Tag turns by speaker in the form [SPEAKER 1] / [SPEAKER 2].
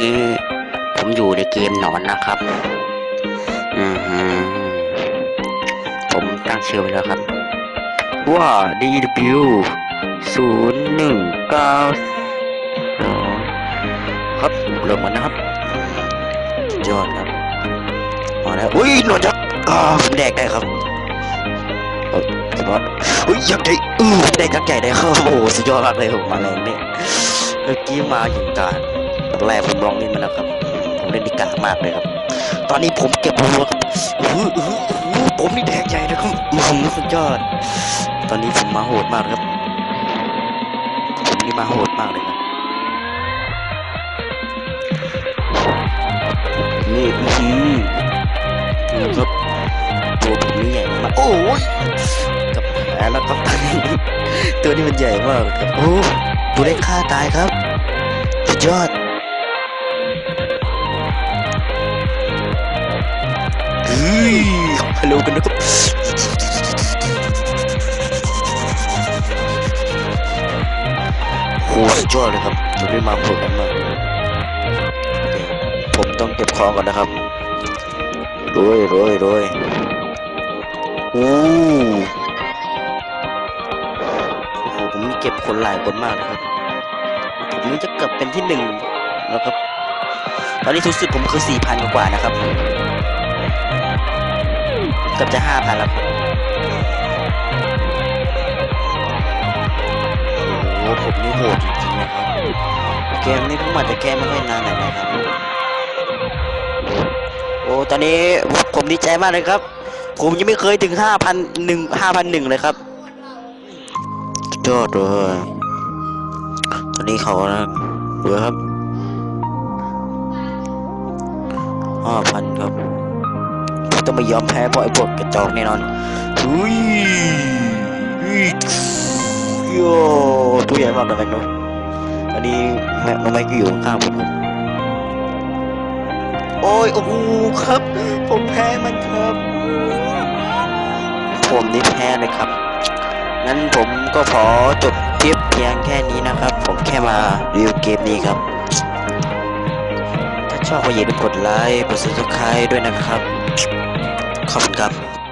[SPEAKER 1] นี้ผมอยู่ในเกมหนอนนะครับ อือหือผมตั้งชื่อไว้แล้วครับ ว่า DW ศูนย์หนึ่งเก้าครับเริ่มกันนะครับสยอดครับมาแล้วอุ้ยหนวดยักอ่าผมแดกได้ครับเออสุดยอดอุ้ยยักษ์ใหญ่อือผมแดกยักษ์ใหญ่ได้ครับโอ้โหสุดยอดมากเลยผมมาแรงเนี่ยเมื่อกี้มาอย่างการ แรกผมลองเล่นมาแล้วครับ ผมเล่นดีกามากเลยครับ ตอนนี้ผมเก็บหัวครับอื้ออเออผมนี่แดกใหญ่นะครับผมสุดยอด ตอนนี้ผมมาโหดมากครับ ผมนี่มาโหดมากเลยครับ นี่อื้อหือครับตัวผมนี่ใหญ่มาก โอ้ยกับแผลแล้วครับตัวนี้มันใหญ่มากครับ โอ้ตัวเล็กฆ่าตายครับ สุดยอด ยฮัลโหลกันนะครับโหสุดยอดเลยครับตัวนี้มาโหดมากโอเคผมต้องเก็บของก่อนนะครับโรยโรยโรยโอ้โอ้โหผมนี่เก็บคนหลายคนมากนะครับผมนี่จะเกือบเป็นที่หนึ่งแล้วครับ ตอนนี้ทุกสุดผมคือสี่พันกว่านะครับ เกือบจะห้าพันแล้วโอ้โหผมนี่โหดจริงๆนะครับ เกมนี้เพิ่งมาจะแก้ไม่ค่อยนานหน่อยนะครับ โอ้ตอนนี้ผมดีใจมากเลยครับ ผมยังไม่เคยถึงห้าพันหนึ่งห้าพันหนึ่งเลยครับยอดเลยตอนนี้เขานะเบื่อครับห้าพันครับ ต้องไม่ยอมแพ้เพราะไอ้พวกกระจอกแน่นอนอุ้ยยโย่ตัวใหญ่มากเลยแม็กโนอันนี้แม็กน้องแม็กก็อยู่ข้างผมครับโอ้ยโอ้โหครับ ผมแพ้มันครับ ผมนี่แพ้เลยครับงั้นผมก็ขอจบคลิปเพียงแค่นี้นะครับ ผมแค่มารีวิวเกมนี้ครับ ชอบก็อย่าลืมกดไลค์กดซับสไครต์ด้วยนะครับ ขอบคุณครับ